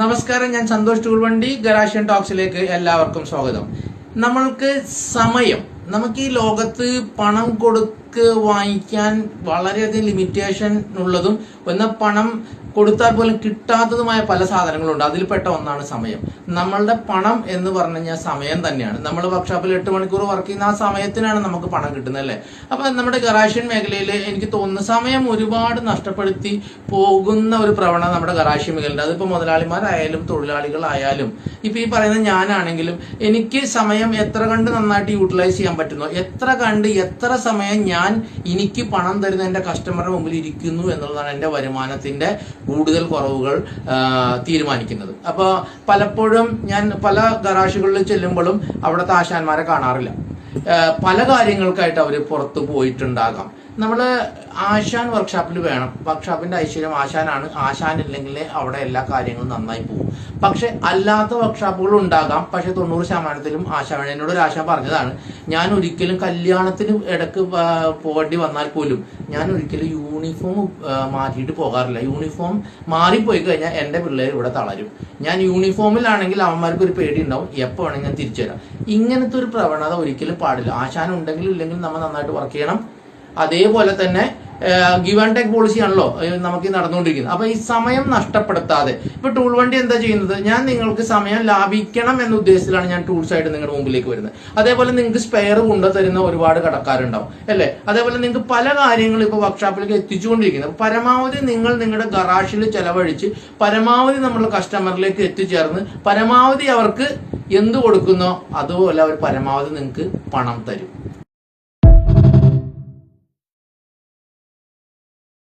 നമസ്കാരം ഞാൻ സന്തോഷ് ടൂൾവണ്ടി ഗരാഷ്യൻ ടോക്സിലേക്ക് എല്ലാവർക്കും സ്വാഗതം. നമ്മൾക്ക് സമയം നമുക്ക് ഈ ലോകത്ത് പണം കൊടുക്ക് വാങ്ങിക്കാൻ വളരെയധികം ലിമിറ്റേഷൻ ഉള്ളതും എന്നാൽ പണം കൊടുത്താൽ പോലും കിട്ടാത്തതുമായ പല സാധനങ്ങളുണ്ട്. അതിൽപ്പെട്ട ഒന്നാണ് സമയം. നമ്മളുടെ പണം എന്ന് പറഞ്ഞു കഴിഞ്ഞാൽ സമയം തന്നെയാണ്. നമ്മൾ വർക്ക്ഷോപ്പിൽ എട്ട് മണിക്കൂർ വർക്ക് ചെയ്യുന്ന ആ സമയത്തിനാണ് നമുക്ക് പണം കിട്ടുന്നത് അല്ലേ? അപ്പൊ നമ്മുടെ ഗറാഷ്യൻ മേഖലയിൽ എനിക്ക് തോന്നുന്ന സമയം ഒരുപാട് നഷ്ടപ്പെടുത്തി പോകുന്ന ഒരു പ്രവണത നമ്മുടെ ഗറാഷ്യൻ മേഖലയുണ്ട് അതിപ്പോ മുതലാളിമാരായാലും തൊഴിലാളികളായാലും ഇപ്പൊ ഈ പറയുന്ന ഞാനാണെങ്കിലും എനിക്ക് സമയം എത്ര കണ്ട് നന്നായിട്ട് യൂട്ടിലൈസ് ചെയ്യാൻ പറ്റുന്നു. എത്ര കണ്ട് എത്ര സമയം ഞാൻ എനിക്ക് പണം തരുന്ന എന്റെ കസ്റ്റമറുടെ മുമ്പിൽ ഇരിക്കുന്നു എന്നുള്ളതാണ് എന്റെ വരുമാനത്തിന്റെ കൂടുതൽ കുറവുകൾ തീരുമാനിക്കുന്നത്. അപ്പോൾ പലപ്പോഴും ഞാൻ പല ഗറാഷുകളിൽ ചെല്ലുമ്പോഴും അവിടുത്തെ ആശാന്മാരെ കാണാറില്ല. പല കാര്യങ്ങൾക്കായിട്ട് അവർ പുറത്തു പോയിട്ടുണ്ടാകാം. നമ്മൾ ആശാൻ വർക്ക്ഷോപ്പിൽ വേണം. വർക്ക്ഷോപ്പിന്റെ ഐശ്വര്യം ആശാനാണ്. ആശാൻ ഇല്ലെങ്കിൽ അവിടെ എല്ലാ കാര്യങ്ങളും നന്നായി പോകും പക്ഷെ അല്ലാത്ത വർക്ക്ഷോപ്പുകൾ ഉണ്ടാകാം. പക്ഷെ തൊണ്ണൂറ് ശതമാനത്തിലും ആശാൻ എന്നോട് ഒരു ആശാൻ പറഞ്ഞതാണ് ഞാൻ ഒരിക്കലും കല്യാണത്തിന് ഇടയ്ക്ക് പോകേണ്ടി വന്നാൽ പോലും ഞാൻ ഒരിക്കലും യൂണിഫോം മാറ്റിയിട്ട് പോകാറില്ല. യൂണിഫോം മാറിപ്പോയി കഴിഞ്ഞാൽ എന്റെ പിള്ളേർ ഇവിടെ തളരും. ഞാൻ യൂണിഫോമിലാണെങ്കിൽ അവന്മാർക്ക് ഒരു പേടി ഉണ്ടാവും. എപ്പോ വേണമെങ്കിൽ ഞാൻ തിരിച്ചു തരാം ഇങ്ങനത്തെ ഒരു പ്രവണത ഒരിക്കലും പാടില്ല. ആശാൻ ഉണ്ടെങ്കിലും ഇല്ലെങ്കിലും നമ്മൾ നന്നായിട്ട് വർക്ക് ചെയ്യണം. അതേപോലെ തന്നെ ഗിവ് ആൻഡ് ടേക്ക് പോളിസി ആണല്ലോ ഏഹ് നമുക്ക് നടന്നുകൊണ്ടിരിക്കുന്നത്. അപ്പൊ ഈ സമയം നഷ്ടപ്പെടുത്താതെ. ഇപ്പൊ ടൂൾ വണ്ടി എന്താ ചെയ്യുന്നത്? ഞാൻ നിങ്ങൾക്ക് സമയം ലാഭിക്കണം എന്ന ഉദ്ദേശത്തിലാണ് ഞാൻ ടൂൾസ് ആയിട്ട് നിങ്ങളുടെ മുമ്പിലേക്ക് വരുന്നത്. അതേപോലെ നിങ്ങൾക്ക് സ്പെയർ കൊണ്ടുതരുന്ന ഒരുപാട് കടക്കാരുണ്ടാവും അല്ലേ? അതേപോലെ നിങ്ങൾക്ക് പല കാര്യങ്ങളും ഇപ്പൊ വർക്ക്ഷോപ്പിലേക്ക് എത്തിച്ചുകൊണ്ടിരിക്കുന്നത് പരമാവധി നിങ്ങൾ നിങ്ങളുടെ ഗറാഷിൽ ചെലവഴിച്ച് പരമാവധി നമ്മൾ കസ്റ്റമറിലേക്ക് എത്തിച്ചേർന്ന് പരമാവധി അവർക്ക് എന്ത് കൊടുക്കുന്നോ അതുപോലെ അവർ പരമാവധി നിങ്ങൾക്ക് പണം തരും.